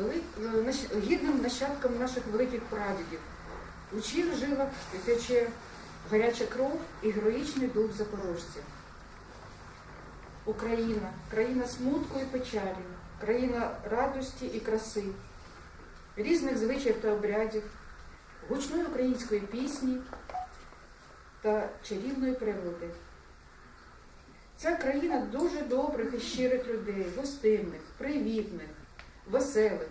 е, гідним нащадкам наших великих прадідів. У чиїх жилах тече гаряча кров і героїчний дух запорожців. Україна країна смутку і печалі, країна радості і краси, різних звичаїв та обрядів, гучної української пісні та чарівної природи. Ця країна дуже добрих і щирих людей, гостинних, привітних, веселих,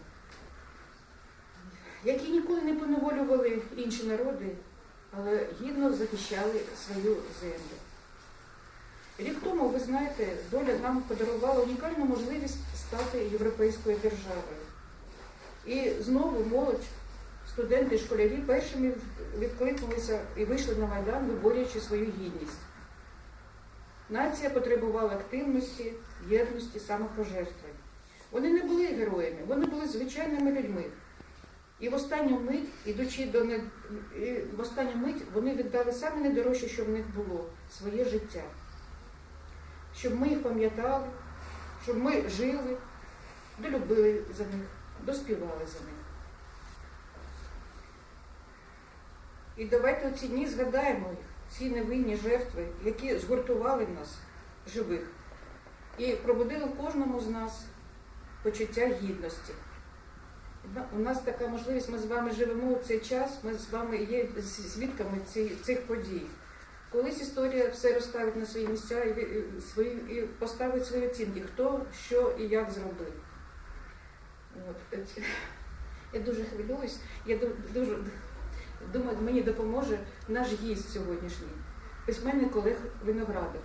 які ніколи не поневолювали інші народи, але гідно захищали свою землю. Рік тому, ви знаєте, доля нам подарувала унікальну можливість стати європейською державою. І знову молодь, студенти, школярі першими відкликнулися і вийшли на Майдан, виборюючи свою гідність. Нація потребувала активності, єдності, самопожертви. Вони не були героями, вони були звичайними людьми. І в останню мить, ідучи до не... в останню мить, вони віддали саме найдорожче, що в них було своє життя. Щоб ми їх пам'ятали, щоб ми жили, долюбили за них, доспівали за них. І давайте у ці дні згадаємо їх, ці невинні жертви, які згуртували нас живих і пробудили в кожному з нас почуття гідності. У нас така можливість, ми з вами живемо у цей час, ми з вами є свідками цих подій. Колись історія все розставить на свої місця і, і поставить свої оцінки, хто, що і як зробив. От. Я дуже хвилююсь, я дуже думаю, мені допоможе наш гість сьогоднішній, письменник Олег Виноградов.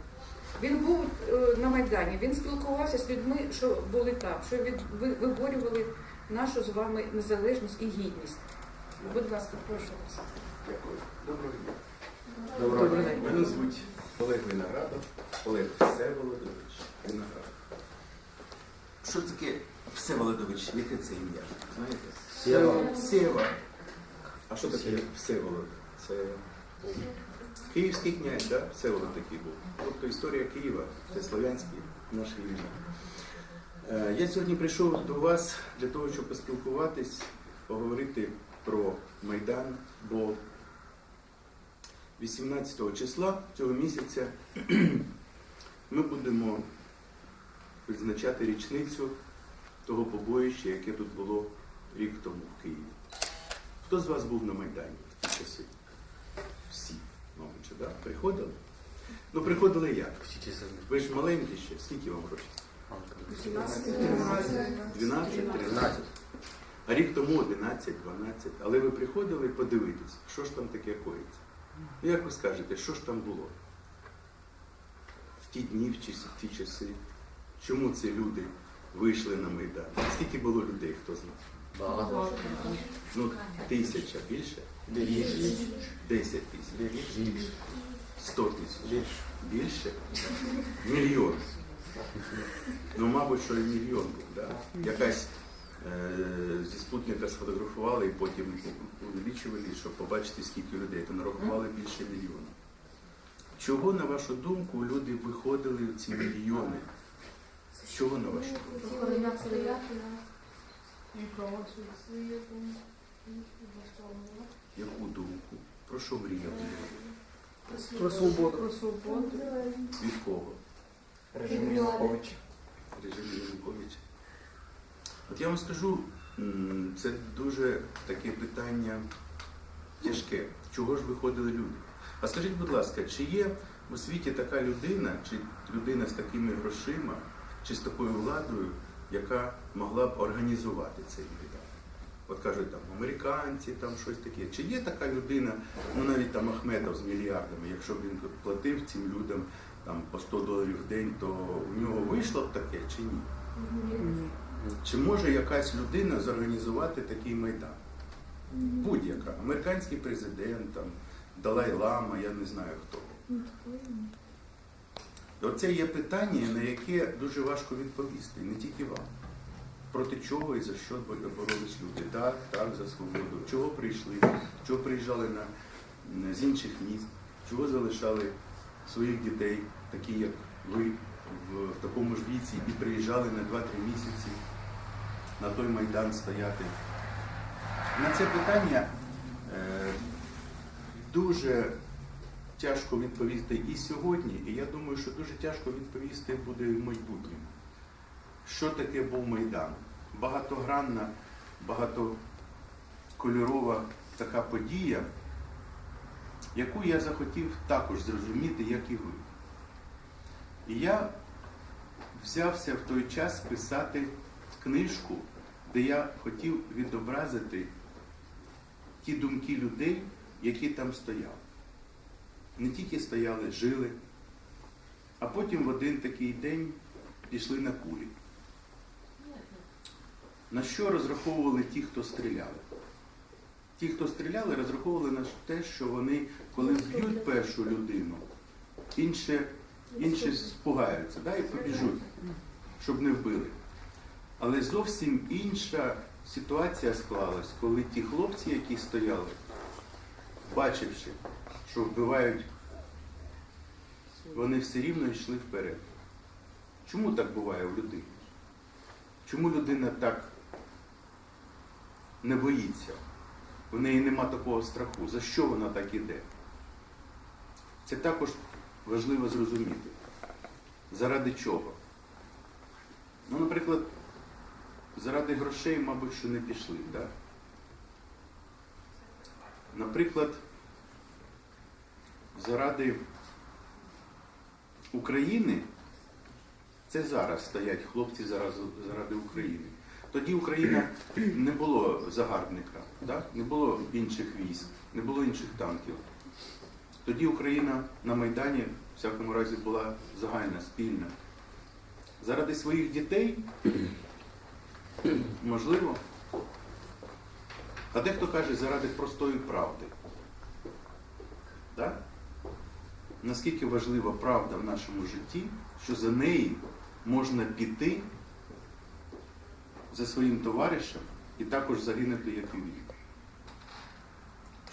Він був е, на Майдані, він спілкувався з людьми, що були там, що виборювали нашу з вами незалежність і гідність. Будь ласка, прошу вас. Дякую. Доброго дня. Доброго Доброго дня. дня. Мене звуть Олег Виноградов, Олег Всеволодович Виноградов. Що таке Всеволодович? Яке це ім'я? Знаєте? Сєва. Сєва. А що таке Всеволод? Це київський князь, да? Всеволод такий був. Тобто історія Києва, це слов'янське наше ім'я. Е, Я сьогодні прийшов до вас для того, щоб поспілкуватись, поговорити про Майдан, бо 18 числа цього місяця ми будемо відзначати річницю того побоїща, яке тут було рік тому в Києві. Хто з вас був на Майдані в ті часи? Всі, мабуть, що, да? Приходили? Ну, приходили як? Ви ж маленькі ще, скільки вам років? 12, 13. А рік тому 11, 12. Але ви приходили подивитись, що ж там таке коїться. Ну, як ви скажете, що ж там було? В ті дні, в ті, в ті часи. Чому ці люди вийшли на Майдан? Скільки було людей, хто знає? Багато. Ну, тисяча більше? Більше. Десять тисяч. Більше. Сто тисяч. Більше. Більше? Мільйон. Ну, мабуть, що і мільйон був. Да? Якась е, зі спутника сфотографували і потім увеличували, щоб побачити, скільки людей. То нарахували більше мільйона. Чого, на вашу думку, люди виходили в ці мільйони? Чого, на вашу думку? Яку думку? Про що мріяли? Про свободу. Від кого? Режим Януковича. режимі Януковича. От я вам скажу, це дуже таке питання тяжке. Чого ж виходили люди? А скажіть, будь ласка, чи є у світі така людина, чи людина з такими грошима, чи з такою владою, яка могла б організувати цей майдан? От кажуть, там американці, там щось таке. Чи є така людина, ну навіть там Ахметов з мільярдами, якщо б він платив цим людям там по 100 доларів в день, то у нього вийшло б таке чи ні? Чи може якась людина зорганізувати такий майдан? Будь-яка. Американський президент, там, Далай-Лама, я не знаю хто. Оце є питання, на яке дуже важко відповісти, не тільки вам. Проти чого і за що боролись люди? Так, так, за свободу. Чого прийшли? Чого приїжджали на, з інших міст? Чого залишали своїх дітей, такі як ви, в, в такому ж віці, і приїжджали на 2-3 місяці? на той майдан стояти? На це питання е, дуже тяжко відповісти і сьогодні, і я думаю, що дуже тяжко відповісти буде в майбутньому. Що таке був Майдан? Багатогранна, багатокольорова така подія, яку я захотів також зрозуміти, як і ви. І я взявся в той час писати книжку, де я хотів відобразити ті думки людей, які там стояли. Не тільки стояли, жили, а потім в один такий день пішли на кулі. На що розраховували ті, хто стріляли? Ті, хто стріляли, розраховували на те, що вони, коли вб'ють першу людину, інші, інші спугаються да, і побіжуть, щоб не вбили. Але зовсім інша ситуація склалась, коли ті хлопці, які стояли, бачивши, що вбивають, вони все рівно йшли вперед. Чому так буває в людині? Чому людина так не боїться? В неї нема такого страху. За що вона так іде? Це також важливо зрозуміти. Заради чого? Ну, наприклад, заради грошей, мабуть, що не пішли. Да? Наприклад, заради України це зараз стоять хлопці заради України. Тоді Україна не було загарбника, да? не було інших військ, не було інших танків. Тоді Україна на Майдані, в всякому разі, була загальна, спільна. Заради своїх дітей, можливо. А дехто каже, заради простої правди. Да? Наскільки важлива правда в нашому житті, що за неї можна піти за своїм товаришем і також загинути, як і він.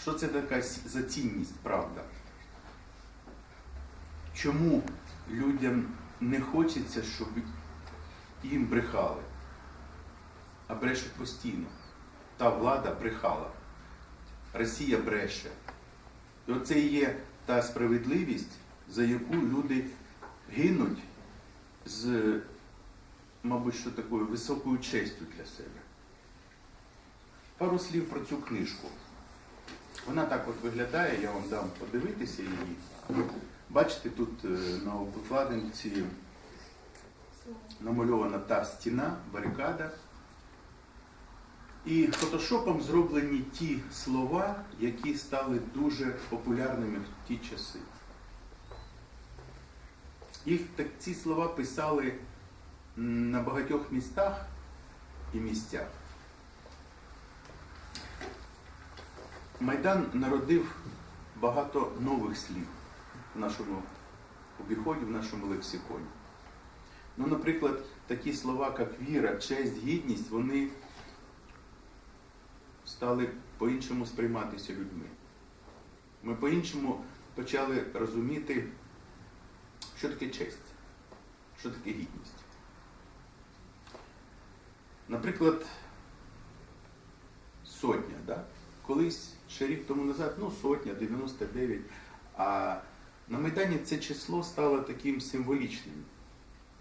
Що це така за цінність, правда? Чому людям не хочеться, щоб їм брехали, а брешуть постійно? Та влада брехала. Росія бреше. І оце є та справедливість, за яку люди гинуть з, мабуть, що такою високою честю для себе. Пару слів про цю книжку. Вона так от виглядає, я вам дам подивитися її. Бачите, тут е, на обкладинці намальована та стіна, барикада. І фотошопом зроблені ті слова, які стали дуже популярними в ті часи. Їх так, ці слова писали на багатьох містах і місцях. Майдан народив багато нових слів в нашому обіході, в нашому лексиконі. Ну, наприклад, такі слова, як віра, честь, гідність, вони стали по-іншому сприйматися людьми. Ми по-іншому почали розуміти, що таке честь, що таке гідність. Наприклад, сотня, да? колись ще рік тому назад, ну сотня, 99, а на Майдані це число стало таким символічним.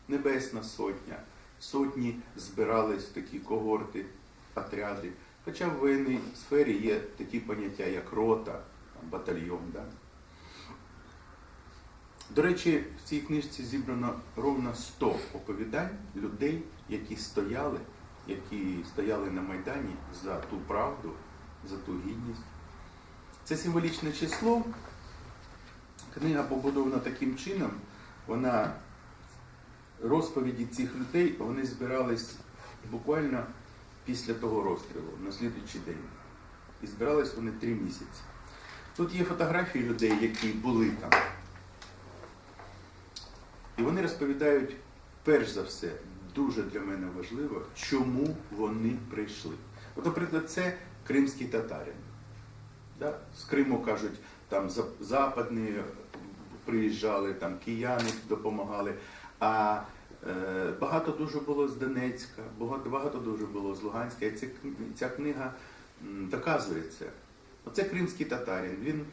Небесна сотня. Сотні збирались в такі когорти, отряди. Хоча в воєнній сфері є такі поняття, як рота, батальйон. Да? До речі, в цій книжці зібрано ровно 100 оповідань людей, які стояли, які стояли на Майдані за ту правду, за ту гідність. Це символічне число. Книга побудована таким чином, вона розповіді цих людей вони збирались буквально після того розстрілу, на слідуючий день. І збирались вони три місяці. Тут є фотографії людей, які були там. І вони розповідають, перш за все, дуже для мене важливо, чому вони прийшли. От, наприклад, це кримський татарин. Да? З Криму кажуть, там западні приїжджали, там кияни допомагали. А Е, Багато дуже було з Донецька, багато, багато дуже було з Луганська. І ця, ця книга м, доказує це. Оце кримський татарин. Він